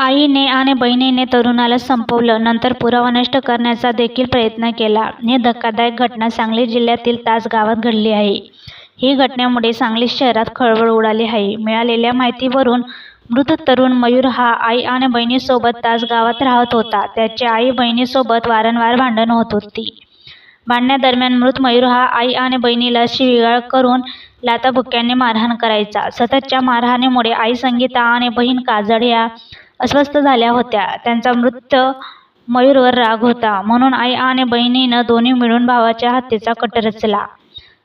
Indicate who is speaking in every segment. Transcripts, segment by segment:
Speaker 1: आईने आणि बहिणीने तरुणाला संपवलं. नंतर पुरावा नष्ट करण्याचा देखील प्रयत्न केला. ही धक्कादायक घटना सांगली जिल्ह्यातील तास गावात घडली आहे. ही घटनेमुळे सांगली शहरात खळबळ उडाली आहे. मिळालेल्या माहितीवरून मृत तरुण मयूर हा आई आणि बहिणीसोबत तास गावात राहत होता. त्याची आई बहिणीसोबत वारंवार भांडण होत होती. भांडण्यादरम्यान मृत मयूर हा आई आणि बहिणीला शिवीगाळ करून लाथाबुक्क्यांनी मारहाण करायचा. सततच्या मारहाणीमुळे आई संगीता आणि बहीण काजळ या अस्वस्थ झाल्या होत्या. त्यांचा मृत मयूरवर राग होता. म्हणून आई आणि बहिणीनं दोन्ही मिळून भावाच्या हत्येचा कट रचला.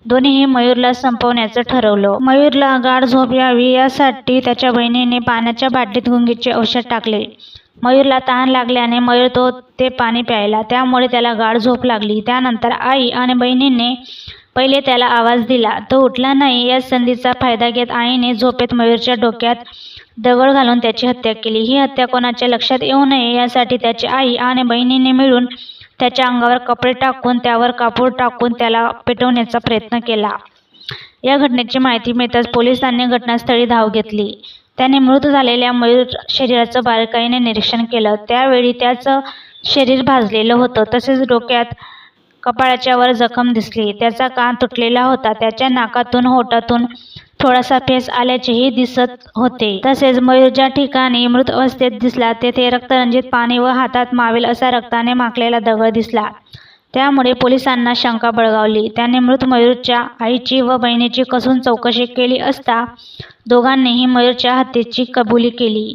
Speaker 1: दोन्हीही मयूरला संपवण्याचं ठरवलं. मयूरला गाढ झोप यावी यासाठी त्याच्या बहिणीने पाण्याच्या बाटलीत गुंगीचे औषध टाकले. मयूरला तहान लागल्याने मयूर तो ते पाणी प्यायला त्यामुळे त्याला गाढ झोप लागली. त्यानंतर आई आणि बहिणीने पहिले त्याला आवाज दिला. तो उठला नाही. या संधीचा फायदा घेत आईने झोपेत मयूरच्या डोक्यात दगड घालून त्याची हत्या केली. ही हत्या कोणाच्या लक्षात येऊ नये यासाठी त्याची आई आणि बहिणीने मिळून त्याच्या अंगावर कपडे टाकून त्यावर कापूर टाकून त्याला पेटवण्याचा प्रयत्न केला. या घटनेची माहिती मिळताच पोलिसांनी घटनास्थळी धाव घेतली. त्याने मृत झालेल्या मयूर शरीराचं बारकाईने निरीक्षण केलं. त्यावेळी त्याचं शरीर भाजलेलं होतं. तसेच डोक्यात कपाळाच्या वर जखम दिसली. त्याचा कान तुटलेला होता. त्याच्या नाकातून होटातून थोडासा फेस आल्याचेही दिसत होते. तसेच मयूर ज्या ठिकाणी मृत अवस्थेत दिसला. तेथे रक्तरंजित पाणी व हातात मावेल असा रक्ताने माखलेला दगड दिसला. त्यामुळे पोलिसांना शंका बळगावली. त्यांनी मृत मयूरच्या आईची व बहिणीची कसून चौकशी केली असता दोघांनीही मयूरच्या हत्येची कबुली केली.